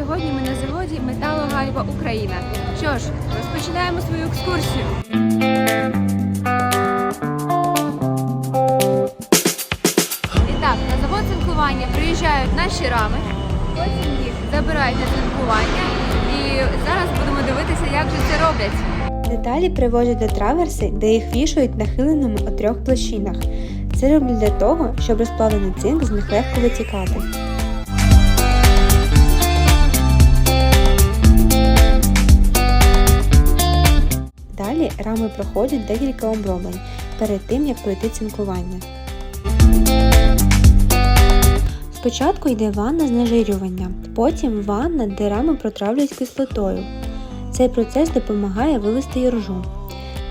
Сьогодні ми на заводі Металогальва Україна. Що ж, розпочинаємо свою екскурсію. І так, на завод цинкування приїжджають наші рами, потім їх забирають на цинкування. І зараз будемо дивитися, як же це роблять. Деталі привозять до траверси, де їх вішують нахиленими у трьох площинах. Це роблять для того, щоб розплавлений цинк з них легко витікати. Рами проходять декілька оброблень перед тим, як пройти цинкування. Спочатку йде ванна знежирювання, потім ванна, де рами протравлюють кислотою. Цей процес допомагає вивести іржу.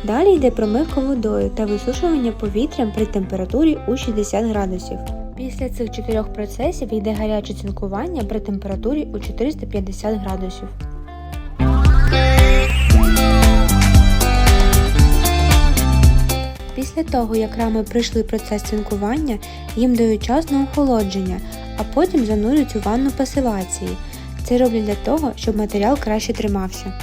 Далі йде промивка водою та висушування повітрям при температурі у 60 градусів. Після цих чотирьох процесів йде гаряче цинкування при температурі у 450 градусів. Після того, як рами пройшли процес цинкування, їм дають час на охолодження, а потім занурюють у ванну пасивації. Це роблять для того, щоб матеріал краще тримався.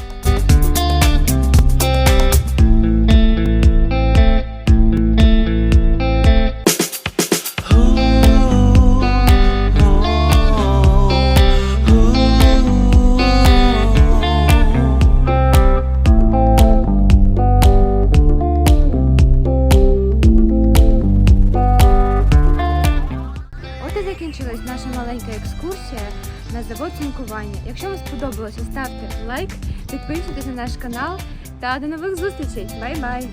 закінчилась наша маленька екскурсія на завод цінкування. Якщо вам сподобалося, ставте лайк, підписуйтесь на наш канал та до нових зустрічей. Бай-бай!